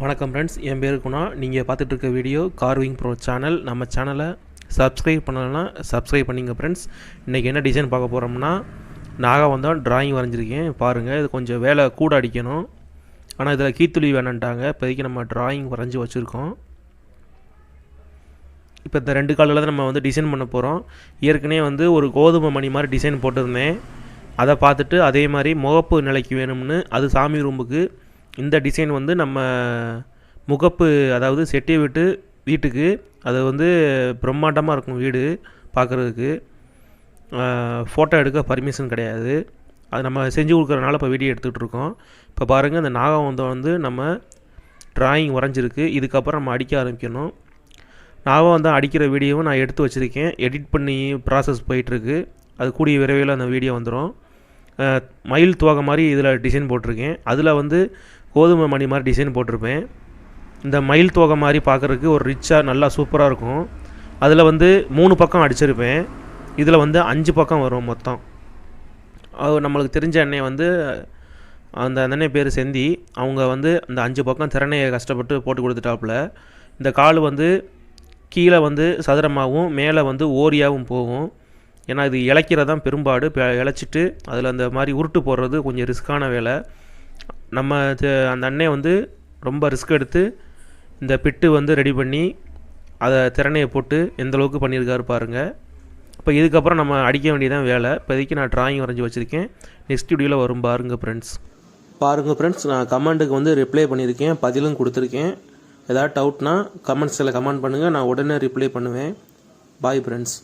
வணக்கம் ஃப்ரெண்ட்ஸ் என் பேர் குணா. நீங்கள் பார்த்துட்டு இருக்க வீடியோ கார்விங் ப்ரோ சேனல் நம்ம சேனலை சப்ஸ்கிரைப் பண்ணலைன்னா சப்ஸ்கிரைப் பண்ணிங்க ஃப்ரெண்ட்ஸ் இன்றைக்கி என்ன டிசைன் பார்க்க போகிறோம்னா நாகா வந்தால் டிராயிங் வரைஞ்சிருக்கேன். பாருங்கள் இது கொஞ்சம் வேலை கூட அடிக்கணும். ஆனால் இதில் கீத்துளி வேணான்ட்டாங்க. இப்போதைக்கு நம்ம டிராயிங் வரைஞ்சி வச்சுருக்கோம். இப்போ இந்த ரெண்டு காலில் தான் நம்ம வந்து டிசைன் பண்ண போகிறோம் ஏற்கனவே வந்து ஒரு கோதுமை மணி மாதிரி டிசைன் போட்டிருந்தேன். அதை பார்த்துட்டு அதே மாதிரி முகப்பு நிலைக்கு வேணும்னு அது சாமி ரூமுக்கு இந்த டிசைன் வந்து நம்ம முகப்பு அதாவது செட்டி விட்டு வீட்டுக்கு அது வந்து பிரம்மாண்டமாக இருக்கும் வீடு பார்க்குறதுக்கு ஃபோட்டோ எடுக்க பர்மிஷன் கிடையாது. அது நம்ம செஞ்சு கொடுக்குறனால இப்போ வீடியோ எடுத்துகிட்டு இருக்கோம். இப்போ பாருங்கள் இந்த நாகவந்தம் வந்து நம்ம டிராயிங் வரைஞ்சிருக்கு இதுக்கப்புறம் நம்ம அடிக்க ஆரம்பிக்கணும். நாகவந்தம் அடிக்கிற வீடியோவும் நான் எடுத்து வச்சுருக்கேன். எடிட் பண்ணி ப்ராசஸ் போயிட்டுருக்கு. அது கூடிய விரைவில் அந்த வீடியோ வந்துடும் மயில் துவகை மாதிரி இதில் டிசைன் போட்டிருக்கேன். அதில் வந்து கோதுமை மணி மாதிரி டிசைன் போட்டிருப்பேன். இந்த மயில் தோகை மாதிரி பார்க்குறதுக்கு ஒரு ரிச்சாக நல்லா சூப்பராக இருக்கும். அதில் வந்து மூணு பக்கம் அடிச்சிருப்பேன். இதில் வந்து அஞ்சு பக்கம் வரும் மொத்தம். அது நம்மளுக்கு தெரிஞ்ச எண்ணெய் வந்து அந்த அந்த அண்ணன் பேர் செந்தி. அவங்க வந்து அந்த அஞ்சு பக்கம் திறனையை கஷ்டப்பட்டு போட்டு கொடுத்துட்டாப்புல. இந்த கால் வந்து கீழே வந்து சதுரமாகவும் மேலே வந்து ஓரியாகவும் போகும். ஏன்னா இது இழைக்கிறதான் பெரும்பாடு. இழைச்சிட்டு அதில் அந்த மாதிரி உருட்டு போடுறது கொஞ்சம் ரிஸ்க்கான வேலை. நம்ம த- அந்த அண்ணன் வந்து ரொம்ப ரிஸ்க் எடுத்து இந்த பிட்டு வந்து ரெடி பண்ணி அதை திறனையை போட்டு எந்த அளவுக்கு பண்ணியிருக்காரு பாருங்கள் இப்போ இதுக்கப்புறம் நம்ம அடிக்க வேண்டியதான் வேலை. இப்போதைக்கு நான் டிராயிங் வரைஞ்சி வச்சுருக்கேன். நெக்ஸ்ட் வீடியோவில் வரும் பாருங்கள் ஃப்ரெண்ட்ஸ் பாருங்கள் ஃப்ரெண்ட்ஸ் நான் கமெண்ட்டுக்கு வந்து ரிப்ளை பண்ணியிருக்கேன். பதிலும் கொடுத்துருக்கேன். ஏதாவது டவுட்னா கமெண்ட்ஸில் கமெண்ட் பண்ணுங்கள் நான் உடனே ரிப்ளை பண்ணுவேன். Bye friends